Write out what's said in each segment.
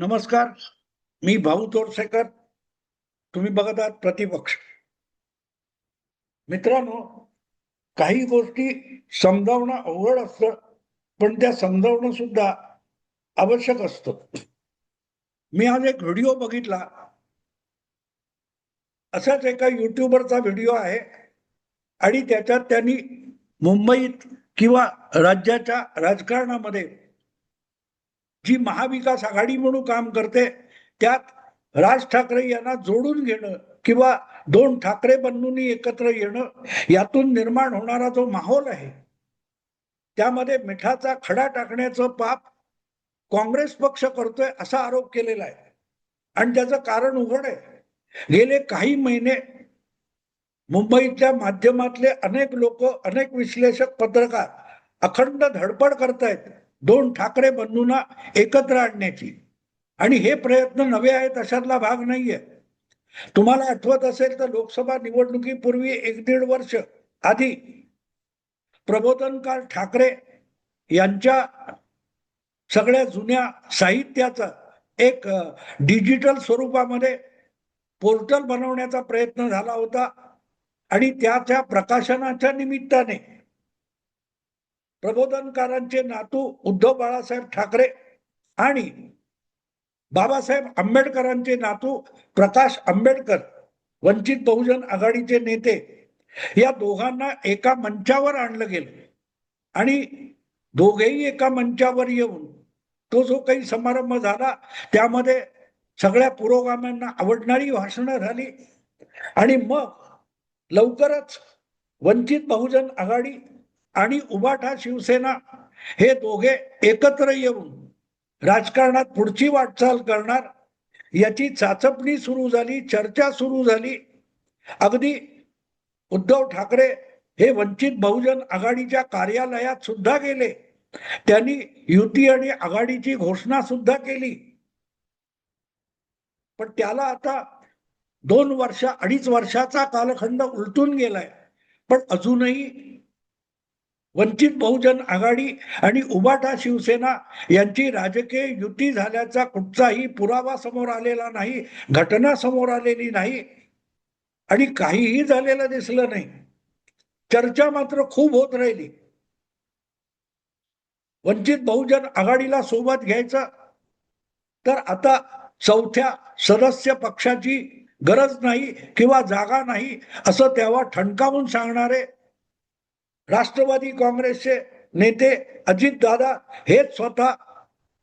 नमस्कार मी भाऊ तोरसेकर तुम्ही बघत आहात प्रतिपक्ष. मित्रांनो काही गोष्टी समजावणं अवघड असतं पण त्या समजावणं सुद्धा आवश्यक असतं. मी आज एक व्हिडिओ बघितला. असाच एका युट्यूबरचा व्हिडिओ आहे आणि त्याच्यात त्यांनी मुंबईत किंवा राज्याच्या राजकारणामध्ये जी महाविकास आघाडी म्हणून काम करते त्यात राज ठाकरे यांना जोडून घेणं किंवा दोन ठाकरे बंधूंनी एकत्र येणं यातून निर्माण होणारा जो माहोल आहे त्यामध्ये मिठाचा खडा टाकण्याचं पाप काँग्रेस पक्ष करतोय असा आरोप केलेला आहे. आणि त्याचं कारण उघड आहे. गेले काही महिने मुंबईतल्या माध्यमातले अनेक लोक अनेक विश्लेषक पत्रकार अखंड धडपड करतायत. दोन ठाकरे बंधूंना एकत्र आणण्याची. आणि हे प्रयत्न नवे आहेत अशातला भाग नाहीये. तुम्हाला आठवत असेल तर लोकसभा निवडणुकीपूर्वी एक दीड वर्ष आधी प्रबोधनकार ठाकरे यांच्या सगळ्या जुन्या साहित्याचं एक डिजिटल स्वरूपामध्ये पोर्टल बनवण्याचा प्रयत्न झाला होता. आणि त्याच्या प्रकाशनाच्या निमित्ताने प्रबोधनकारांचे नातू उद्धव बाळासाहेब ठाकरे आणि बाबासाहेब आंबेडकरांचे नातू प्रकाश आंबेडकर वंचित बहुजन आघाडीचे नेते या दोघांना एका मंचावर आणलं गेलं. आणि दोघेही एका मंचावर येऊन तो जो काही समारंभ झाला त्यामध्ये सगळ्या पुरोगाम्यांना आवडणारी भाषणं झाली. आणि मग लवकरच वंचित बहुजन आघाडी आणि उबाठा शिवसेना हे दोघे एकत्र येऊन राजकारणात पुढची वाटचाल करणार याची चाचपणी सुरू झाली चर्चा सुरू झाली. अगदी उद्धव ठाकरे हे वंचित बहुजन आघाडीच्या कार्यालयात सुद्धा गेले. त्यांनी युती आणि आघाडीची घोषणा सुद्धा केली. पण त्याला आता दोन वर्ष अडीच वर्षाचा कालखंड उलटून गेलाय. पण अजूनही वंचित बहुजन आघाडी आणि उबाटा शिवसेना यांची राजकीय युती झाल्याचा कुठचाही पुरावा समोर आलेला नाही घटना समोर आलेली नाही आणि काहीही झालेलं दिसलं नाही. चर्चा मात्र खूप होत राहिली. वंचित बहुजन आघाडीला सोबत घ्यायचं तर आता चौथ्या सदस्य पक्षाची गरज नाही किंवा जागा नाही असं तेव्हा ठणकावून सांगणारे राष्ट्रवादी काँग्रेसचे नेते अजित दादा हेच स्वतः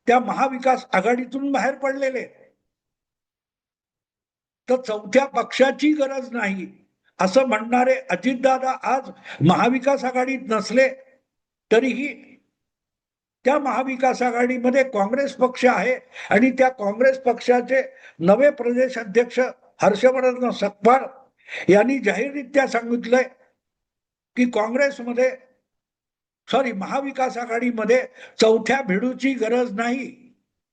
त्या महाविकास आघाडीतून बाहेर पडलेले. तर चौथ्या पक्षाची गरज नाही असं म्हणणारे अजितदादा आज महाविकास आघाडीत नसले तरीही त्या महाविकास आघाडीमध्ये काँग्रेस पक्ष आहे आणि त्या काँग्रेस पक्षाचे नवे प्रदेश अध्यक्ष हर्षवर्धन सकपाळ यांनी जाहीररित्या सांगितलंय की काँग्रेसमध्ये सॉरी महाविकास आघाडीमध्ये चौथ्या भिडूची गरज नाही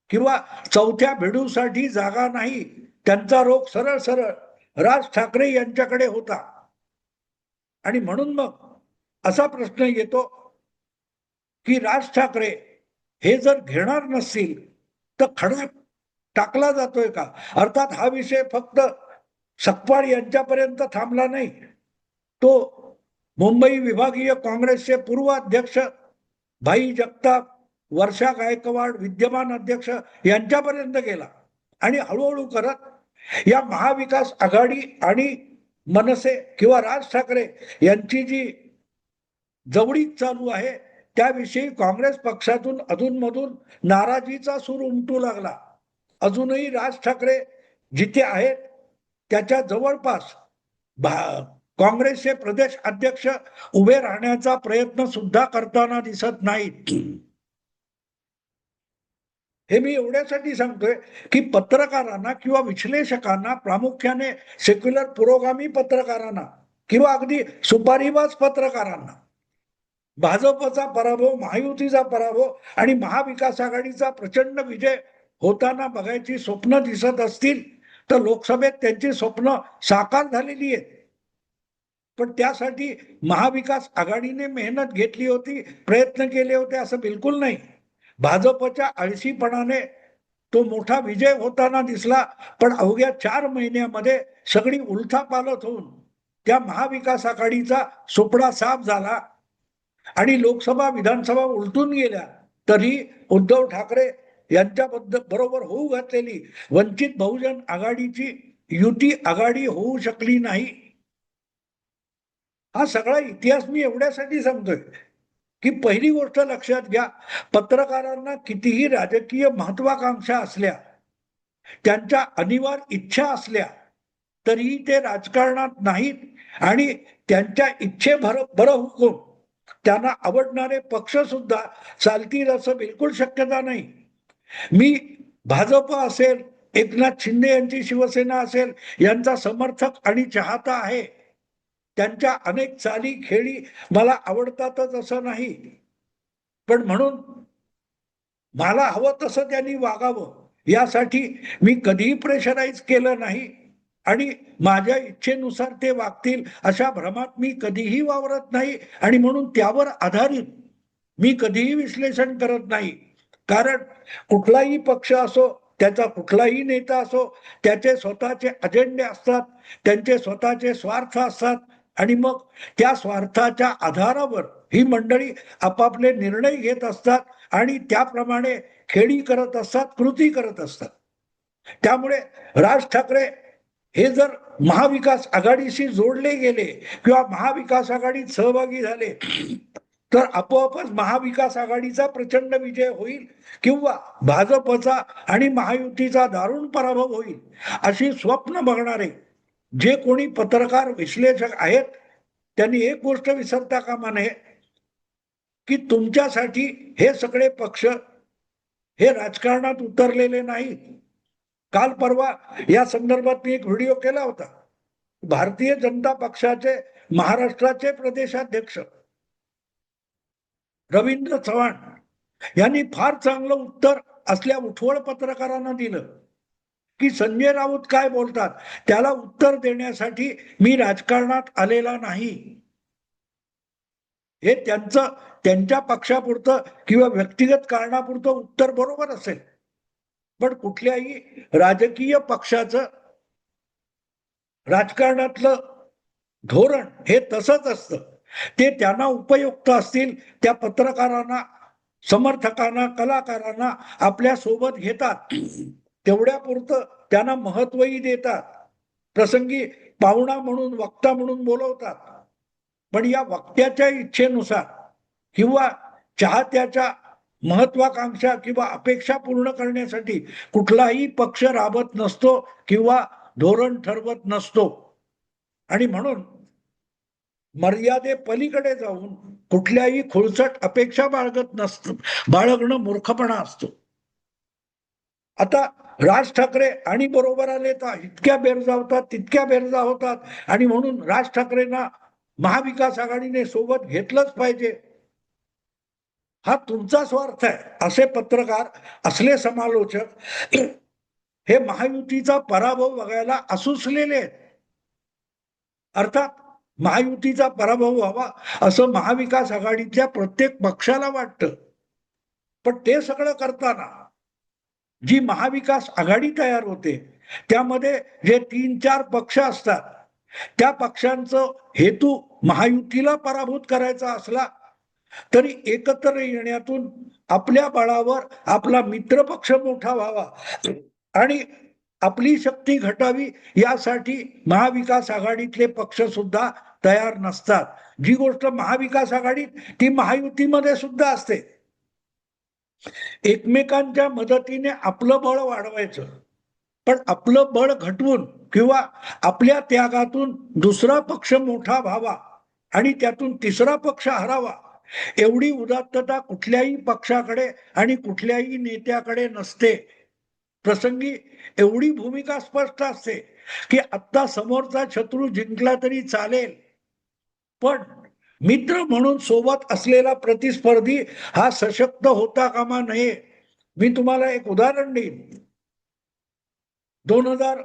किंवा चौथ्या भिडूसाठी जागा नाही त्यांचा रोग सरळ सरळ राज ठाकरे यांच्याकडे होता. आणि म्हणून मग असा प्रश्न येतो की राज ठाकरे हे जर घेणार नसतील तर खडा टाकला जातोय का? अर्थात हा विषय फक्त सकपाळ यांच्यापर्यंत थांबला नाही. तो मुंबई विभागीय काँग्रेसचे पूर्व अध्यक्ष भाई जगताप वर्षा गायकवाड विद्यमान अध्यक्ष यांच्यापर्यंत गेला. आणि हळूहळू करत या महाविकास आघाडी आणि मनसे किंवा राज ठाकरे यांची जी जवळीक चालू आहे त्याविषयी काँग्रेस पक्षातून अधूनमधून नाराजीचा सूर उमटू लागला. अजूनही राज ठाकरे जिथे आहेत त्याच्या जवळपास भा काँग्रेसचे प्रदेश अध्यक्ष उभे राहण्याचा प्रयत्न सुद्धा करताना दिसत नाहीत. हे मी एवढ्यासाठी सांगतोय की पत्रकारांना किंवा विश्लेषकांना प्रामुख्याने सेक्युलर पुरोगामी पत्रकारांना किंवा अगदी सुपारीबाज पत्रकारांना भाजपचा पराभव महायुतीचा पराभव आणि महाविकास आघाडीचा प्रचंड विजय होताना बघायची स्वप्न दिसत असतील तर लोकसभेत त्यांची स्वप्न साकार झालेली आहेत. पण त्यासाठी महाविकास आघाडीने मेहनत घेतली होती प्रयत्न केले होते असं बिलकुल नाही. भाजपच्या आळशीपणाने तो मोठा विजय होताना दिसला पण अवघ्या चार महिन्यामध्ये सगळी उलथापालथ होऊन त्या महाविकास आघाडीचा सुपडा साफ झाला आणि लोकसभा विधानसभा उलटून गेल्या. तरी उद्धव ठाकरे यांच्याबद्दल बरोबर होऊ घातलेली वंचित बहुजन आघाडीची युती आघाडी होऊ शकली नाही. हा सगळा इतिहास मी एवढ्यासाठी सांगतोय की पहिली गोष्ट लक्षात घ्या पत्रकारांना कितीही राजकीय महत्वाकांक्षा असल्या त्यांच्या अनिवार्य इच्छा असल्या तरीही ते राजकारणात नाहीत आणि त्यांच्या इच्छे भर बरं हुकून त्यांना आवडणारे पक्ष सुद्धा चालतील असं बिलकुल शक्यता नाही. मी भाजप असेल एकनाथ शिंदे यांची शिवसेना असेल यांचा समर्थक आणि चाहता आहे त्यांच्या अनेक चाली खेळी मला आवडतातच असं नाही. पण म्हणून मला हवं तसं त्यांनी वागावं यासाठी मी कधीही प्रेशराईज केलं नाही आणि माझ्या इच्छेनुसार ते वागतील अशा भ्रमात मी कधीही वावरत नाही आणि म्हणून त्यावर आधारित मी कधीही विश्लेषण करत नाही. कारण कुठलाही पक्ष असो त्याचा कुठलाही नेता असो त्याचे स्वतःचे अजेंडे असतात त्यांचे स्वतःचे स्वार्थ असतात आणि मग त्या स्वार्थाच्या आधारावर ही मंडळी आपापले निर्णय घेत असतात आणि त्याप्रमाणे खेळी करत असतात कृती करत असतात. त्यामुळे राज ठाकरे हे जर महाविकास आघाडीशी जोडले गेले किंवा महाविकास आघाडीत सहभागी झाले तर आपोआपच महाविकास आघाडीचा प्रचंड विजय होईल किंवा भाजपचा आणि महायुतीचा दारुण पराभव होईल अशी स्वप्न बघणारे जे कोणी पत्रकार विश्लेषक आहेत त्यांनी एक गोष्ट विसरता कामा नये की तुमच्यासाठी हे सगळे पक्ष हे राजकारणात उतरलेले नाही काल परवा या संदर्भात मी एक व्हिडिओ केला होता. भारतीय जनता पक्षाचे महाराष्ट्राचे प्रदेशाध्यक्ष रवींद्र चव्हाण यांनी फार चांगलं उत्तर असल्या उठवळ पत्रकारांना दिलं. की संजय राऊत काय बोलतात? त्याला उत्तर देण्यासाठी मी राजकारणात आलेला नाही. हे त्यांचं त्यांच्या पक्षापुरतं किंवा व्यक्तिगत कारणापुरतं उत्तर बरोबर असेल. पण कुठल्याही राजकीय पक्षाचं राजकारणातलं धोरण हे तसंच असतं. ते त्यांना उपयुक्त असतील त्या पत्रकारांना समर्थकांना कलाकारांना आपल्यासोबत घेतात. तेवढ्यापुरतं त्यांना महत्वही देतात. प्रसंगी पाहुणा म्हणून वक्ता म्हणून बोलवतात. पण या वक्त्याच्या इच्छेनुसार किंवा चाहत्याच्या महत्वाकांक्षा किंवा अपेक्षा पूर्ण करण्यासाठी कुठलाही पक्ष राबत नसतो किंवा धोरण ठरवत नसतो. आणि म्हणून मर्यादे पलीकडे जाऊन कुठल्याही खुळचट अपेक्षा बाळगत नसत बाळगणं मूर्खपणा असतो. आता राज ठाकरे आणि बरोबर आले तर इतक्या बेरजा होतात तितक्या बेरजा होतात. आणि म्हणून राज ठाकरेंना महाविकास आघाडीने सोबत घेतलंच पाहिजे. हा तुमचा स्वार्थ आहे असे पत्रकार असले समालोचक हे महायुतीचा पराभव बघायला असुसलेले आहेत. अर्थात महायुतीचा पराभव व्हावा असं महाविकास आघाडीच्या प्रत्येक पक्षाला वाटतं. पण ते सगळं करताना जी महाविकास आघाडी तयार होते त्यामध्ये जे तीन चार पक्ष असतात. त्या पक्षांचं हेतू महायुतीला पराभूत करायचा असला तरी एकत्र येण्यातून आपल्या बळावर आपला मित्र पक्ष मोठा व्हावा आणि आपली शक्ती घटावी यासाठी महाविकास आघाडीतले पक्ष सुद्धा तयार नसतात. जी गोष्ट महाविकास आघाडीत ती महायुतीमध्ये सुद्धा असते. एकमेकांच्या मदतीने आपलं बळ वाढवायचं. पण आपलं बळ घटवून किंवा आपल्या त्यागातून दुसरा पक्ष मोठा व्हावा आणि त्यातून तिसरा पक्ष हरावा एवढी उदात्तता कुठल्याही पक्षाकडे आणि कुठल्याही नेत्याकडे नसते. प्रसंगी एवढी भूमिका स्पष्ट असते की आत्ता समोरचा शत्रू जिंकला तरी चालेल. पण मित्र म्हणून सोबत असलेला प्रतिस्पर्धी हा सशक्त होता कामा नये. मी तुम्हाला एक उदाहरण देईन. दोन हजार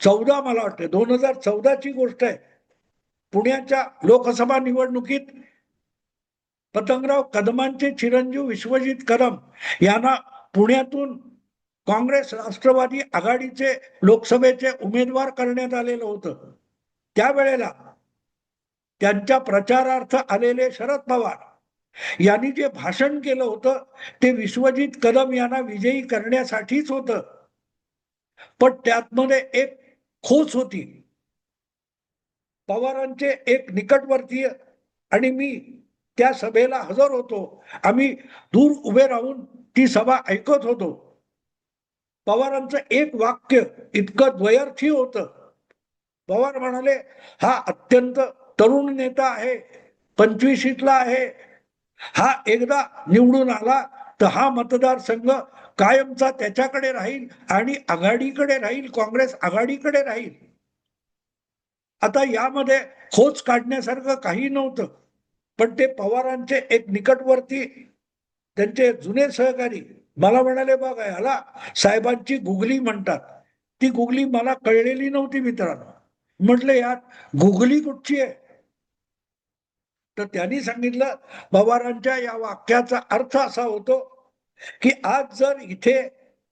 चौदा मला वाटते दोन हजार चौदाची गोष्ट आहे. पुण्याच्या लोकसभा निवडणुकीत पतंगराव कदमांचे चिरंजीव विश्वजित कदम यांना पुण्यातून काँग्रेस राष्ट्रवादी आघाडीचे लोकसभेचे उमेदवार करण्यात आलेलं होतं. त्यावेळेला त्यांच्या प्रचारार्थ आलेले शरद पवार. यांनी जे भाषण केलं होतं ते विश्वजित कदम यांना विजयी करण्यासाठीच होतं. पण त्यातमध्ये एक खोच होती. पवारांचे एक निकटवर्तीय आणि मी त्या सभेला हजर होतो. आम्ही दूर उभे राहून ती सभा ऐकत होतो. पवारांचं एक वाक्य इतकं द्वयर्थी होतं. पवार म्हणाले हा अत्यंत तरुण नेता आहे पंचवीशीतला आहे. हा एकदा निवडून आला तर हा मतदारसंघ कायमचा त्याच्याकडे राहील आणि आघाडीकडे राहील काँग्रेस आघाडीकडे राहील. आता यामध्ये खोच काढण्यासारखं काही नव्हतं पण ते पवारांचे एक निकटवर्ती त्यांचे जुने सहकारी मला म्हणाले बघा ह्याला साहेबांची गुगली म्हणतात. ती गुगली मला कळलेली नव्हती मित्रांनो. म्हटलं यात गुगली कुठची आहे? तर त्यांनी सांगितलं पवारांच्या या वाक्याचा अर्थ असा होतो की आज जर इथे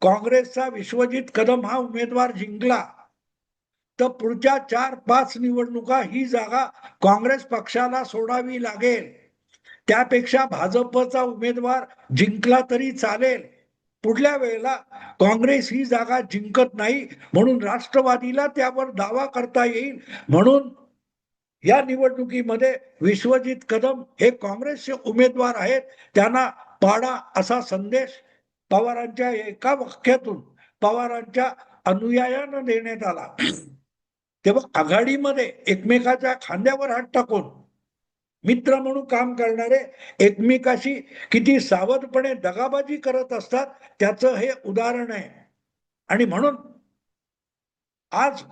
काँग्रेसचा विश्वजित कदम हा उमेदवार जिंकला तर पुढच्या चार पाच निवडणुका ही जागा काँग्रेस पक्षाला सोडावी लागेल. त्यापेक्षा भाजपचा उमेदवार जिंकला तरी चालेल. पुढल्या वेळेला काँग्रेस ही जागा जिंकत नाही म्हणून राष्ट्रवादीला त्यावर दावा करता येईल म्हणून या निवडणुकीमध्ये विश्वजित कदम हे काँग्रेसचे उमेदवार आहेत. त्यांना पाडा असा संदेश पवारांच्या एका वाक्यातून पवारांच्या अनुयायानं देण्यात आला. तेव्हा आघाडीमध्ये एकमेकाच्या खांद्यावर हात टाकून मित्र म्हणून काम करणारे एकमेकाशी किती सावधपणे दगाबाजी करत असतात त्याचं हे उदाहरण आहे. आणि म्हणून आज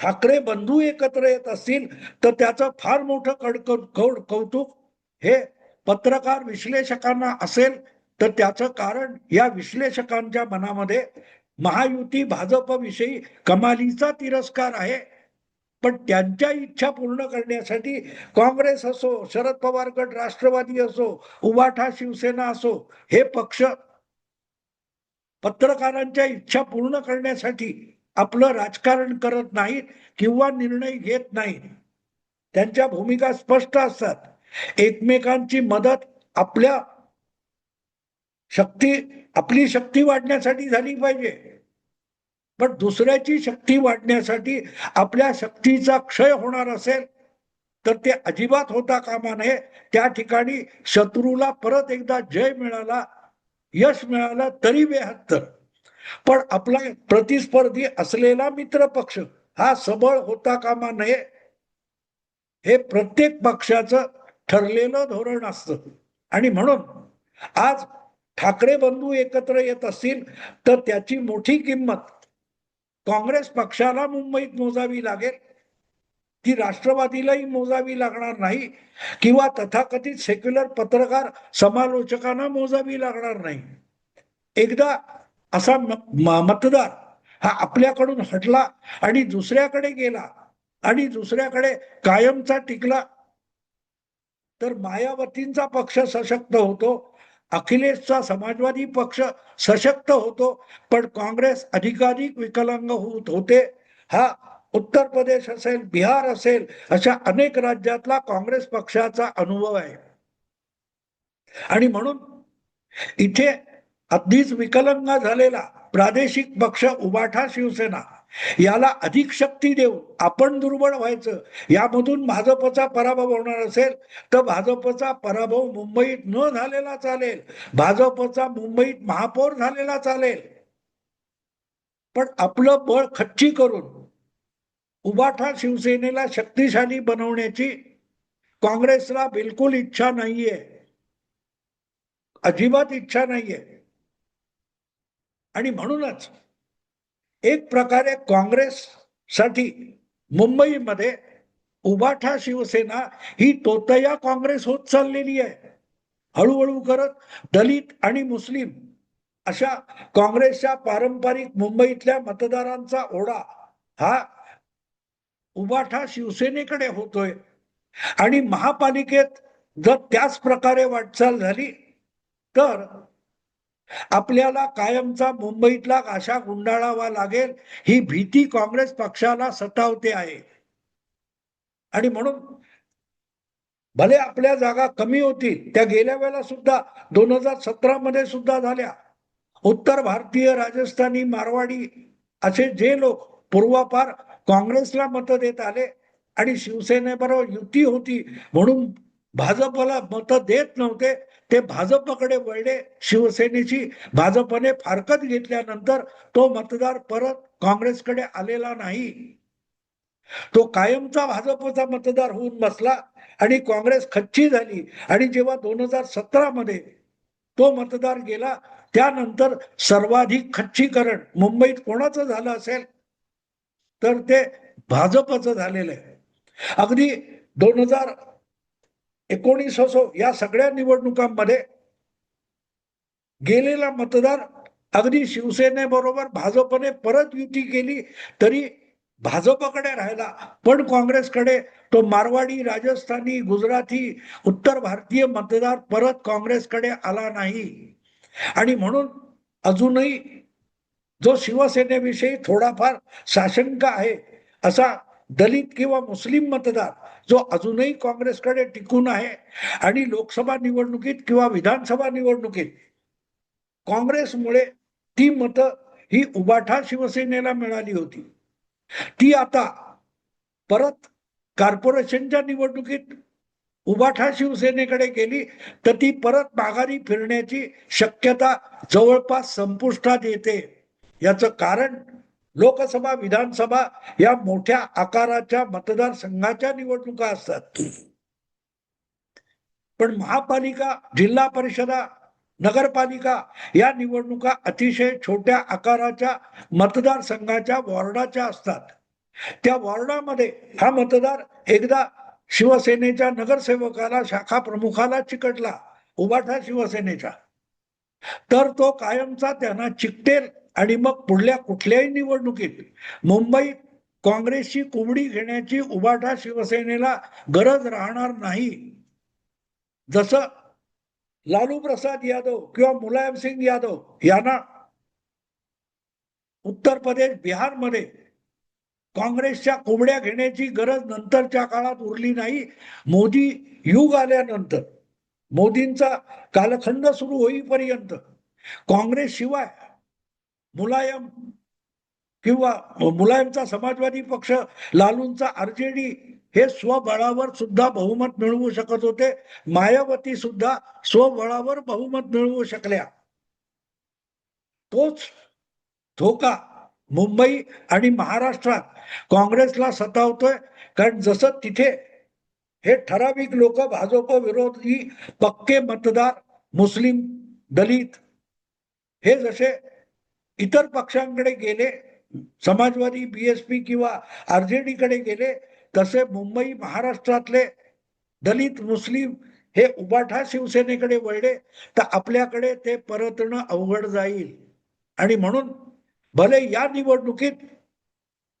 ठाकरे बंधू एकत्र येत असतील तर त्याचं फार मोठं कडक कौतुक हे पत्रकार विश्लेषकांना असेल तर त्याचं कारण या विश्लेषकांच्या मनामध्ये महायुती भाजपविषयी कमालीचा तिरस्कार आहे. पण त्यांच्या इच्छा पूर्ण करण्यासाठी काँग्रेस असो शरद पवार गट राष्ट्रवादी असो उभाठा शिवसेना असो हे पक्ष पत्रकारांच्या इच्छा पूर्ण करण्यासाठी आपलं राजकारण करत नाहीत किंवा निर्णय घेत नाहीत. त्यांच्या भूमिका स्पष्ट असतात. एकमेकांची मदत आपल्या शक्ती आपली शक्ती वाढण्यासाठी झाली पाहिजे. पण दुसऱ्याची शक्ती वाढण्यासाठी आपल्या शक्तीचा क्षय होणार असेल तर ते अजिबात होता कामा नये. त्या ठिकाणी शत्रूला परत एकदा जय मिळाला यश मिळाला तरी बेहत्तर. पण आपला प्रतिस्पर्धी असलेला मित्र पक्ष हा सबळ होता कामा नये हे प्रत्येक पक्षाचं ठरलेलं धोरण असतं. आणि म्हणून आज ठाकरे बंधू एकत्र येत असतील तर त्याची मोठी किंमत काँग्रेस पक्षाला मुंबईत मोजावी लागेल. ती राष्ट्रवादीलाही मोजावी लागणार नाही किंवा तथाकथित सेक्युलर पत्रकार समालोचकांना मोजावी लागणार नाही. एकदा असा मतदार हा आपल्याकडून हटला आणि दुसऱ्याकडे गेला आणि दुसऱ्याकडे कायमचा टिकला. तर मायावतींचा पक्ष सशक्त होतो अखिलेशचा समाजवादी पक्ष सशक्त होतो पण काँग्रेस अधिकाधिक विकलांग होत होते. हा उत्तर प्रदेश असेल बिहार असेल अशा अनेक राज्यातला काँग्रेस पक्षाचा अनुभव आहे. आणि म्हणून इथे अगदीच विकलांग झालेला प्रादेशिक पक्ष उबाठा शिवसेना याला अधिक शक्ती देऊन आपण दुर्बळ व्हायचं यामधून भाजपचा पराभव होणार असेल तर भाजपचा पराभव मुंबईत न झालेला चालेल. भाजपचा मुंबईत महापौर झालेला चालेल. पण आपलं बळ खच्ची करून उबाठा शिवसेनेला शक्तिशाली बनवण्याची काँग्रेसला बिलकुल इच्छा नाहीये. अजिबात इच्छा नाहीये. आणि म्हणूनच एक प्रकारे काँग्रेस साठी मुंबईमध्ये उबाठा शिवसेना ही तोतया काँग्रेस होत चाललेली आहे. हळूहळू करत दलित आणि मुस्लिम अशा काँग्रेसच्या पारंपरिक मुंबईतल्या मतदारांचा ओढा हा उबाठा शिवसेनेकडे होतोय. आणि महापालिकेत जर त्याच प्रकारे वाटचाल झाली तर आपल्याला कायमचा मुंबईतला अशा गुंडाळावा लागेल ही भीती काँग्रेस पक्षाला सतावते आहे. आणि म्हणून भले आपल्या जागा कमी होतील त्या गेल्या वेळेला सुद्धा दोन हजार सतरा मध्ये सुद्धा झाल्या. उत्तर भारतीय राजस्थानी मारवाडी असे जे लोक पूर्वापार काँग्रेसला मतं देत आले आणि शिवसेनेबरोबर युती होती म्हणून भाजपला मतं देत नव्हते ते भाजपकडे वळले. शिवसेनेची भाजपने फारकत घेतल्यानंतर तो मतदार परत काँग्रेसकडे आलेला नाही. तो कायमचा भाजपचा मतदार होऊन बसला आणि काँग्रेस खच्ची झाली. आणि जेव्हा दोन हजार सतरा मध्ये तो मतदार गेला त्यानंतर सर्वाधिक खच्चीकरण मुंबईत कोणाचं झालं असेल? तर ते भाजपचं झालेलं आहे. अगदी दोन हजार एकोणीस असो या सगळ्या निवडणुकांमध्ये गेलेला मतदार अगदी शिवसेनेबरोबर भाजपने परत युती केली तरी भाजपकडे राहिला. पण काँग्रेसकडे तो मारवाडी राजस्थानी गुजराती उत्तर भारतीय मतदार परत काँग्रेसकडे आला नाही. आणि म्हणून अजूनही जो शिवसेनेविषयी थोडाफार साशंक आहे असा दलित किंवा मुस्लिम मतदार जो अजूनही काँग्रेसकडे टिकून आहे आणि लोकसभा निवडणुकीत किंवा विधानसभा निवडणुकीत काँग्रेसमुळे ती मतं ही उबाठा शिवसेनेला मिळाली होती. ती आता परत कॉर्पोरेशनच्या निवडणुकीत उबाठा शिवसेनेकडे गेली तर ती परत माघारी फिरण्याची शक्यता जवळपास संपुष्टात येते. याचं कारण लोकसभा विधानसभा या मोठ्या आकाराच्या मतदारसंघाच्या निवडणुका असतात. पण महापालिका जिल्हा परिषदा नगरपालिका या निवडणुका अतिशय छोट्या आकाराच्या मतदारसंघाच्या वॉर्डाच्या असतात. त्या वॉर्डामध्ये हा मतदार एकदा शिवसेनेच्या नगरसेवकाला शाखा प्रमुखाला चिकटला उबाठा शिवसेनेच्या तर तो कायमचा त्यांना चिकटेल आणि मग पुढल्या कुठल्याही निवडणुकीत मुंबईत काँग्रेसची कोंबडी घेण्याची उबाठा शिवसेनेला गरज राहणार नाही. जसं लालू प्रसाद यादव किंवा मुलायम सिंग यादव यांना उत्तर प्रदेश बिहारमध्ये काँग्रेसच्या कोंबड्या घेण्याची गरज नंतरच्या काळात उरली नाही. मोदी युग आल्यानंतर मोदींचा कालखंड सुरू होईपर्यंत काँग्रेस शिवाय मुलायम किंवा मुलायमचा समाजवादी पक्ष लालूंचा आरजेडी हे स्वबळावर सुद्धा बहुमत मिळवू शकत होते. मायावती सुद्धा स्वबळावर बहुमत मिळवू शकल्या. तोच धोका मुंबई आणि महाराष्ट्रात काँग्रेसला सतावतोय. कारण जसं तिथे हे ठराविक लोक भाजप विरोधी पक्के मतदार मुस्लिम दलित हे जसे इतर पक्षांकडे गेले समाजवादी बीएसपी किंवा आरजेडी कडे गेले तसे मुंबई महाराष्ट्रातले दलित मुस्लिम हे उबाठा शिवसेनेकडे वळले तर आपल्याकडे ते परतणं अवघड जाईल. आणि म्हणून भले या निवडणुकीत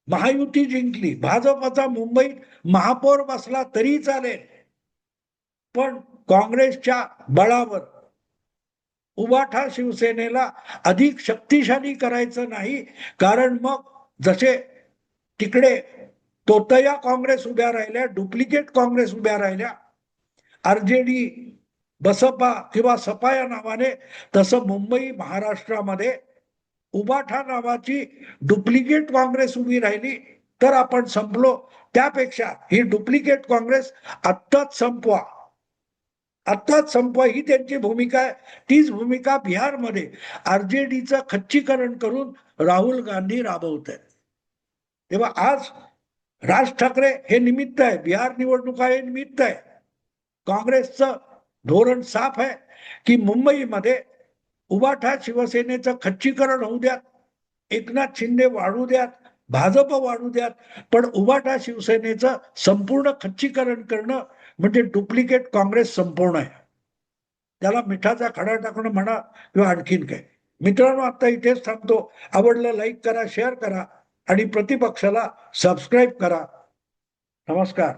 महायुती जिंकली भाजपचा मुंबईत महापौर बसला तरी चालेल पण काँग्रेसच्या बळावर उबाठा शिवसेनेला अधिक शक्तिशाली करायचं नाही कारण मग जसे तिकडे तोतया काँग्रेस उभ्या राहिल्या डुप्लिकेट काँग्रेस उभ्या राहिल्या आरजेडी बसपा किंवा सपा या नावाने तसं मुंबई महाराष्ट्रामध्ये उबाठा नावाची डुप्लिकेट काँग्रेस उभी राहिली तर आपण संपलो. त्यापेक्षा ही डुप्लिकेट काँग्रेस आत्ताच संपवा. आत्ताच संपवा ही त्यांची भूमिका आहे. तीच भूमिका बिहारमध्ये आर जे डीचं खच्चीकरण करून राहुल गांधी राबवत आहेत. तेव्हा आज राज ठाकरे हे निमित्त आहे. बिहार निवडणुका हे निमित्त आहे. काँग्रेसचं धोरण साफ आहे की मुंबईमध्ये उबाठा शिवसेनेचं खच्चीकरण होऊ द्यात एकनाथ शिंदे वाढू द्यात भाजप वाढू द्यात पण उबाठा शिवसेनेचं संपूर्ण खच्चीकरण करणं म्हणजे डुप्लिकेट काँग्रेस संपवणं आहे. त्याला मिठाचा खडा टाकणं म्हणा किंवा आणखीन काय मित्रांनो आता इथेच थांबतो. आवडलं लाईक करा शेअर करा आणि प्रतिपक्षाला सबस्क्राईब करा. नमस्कार.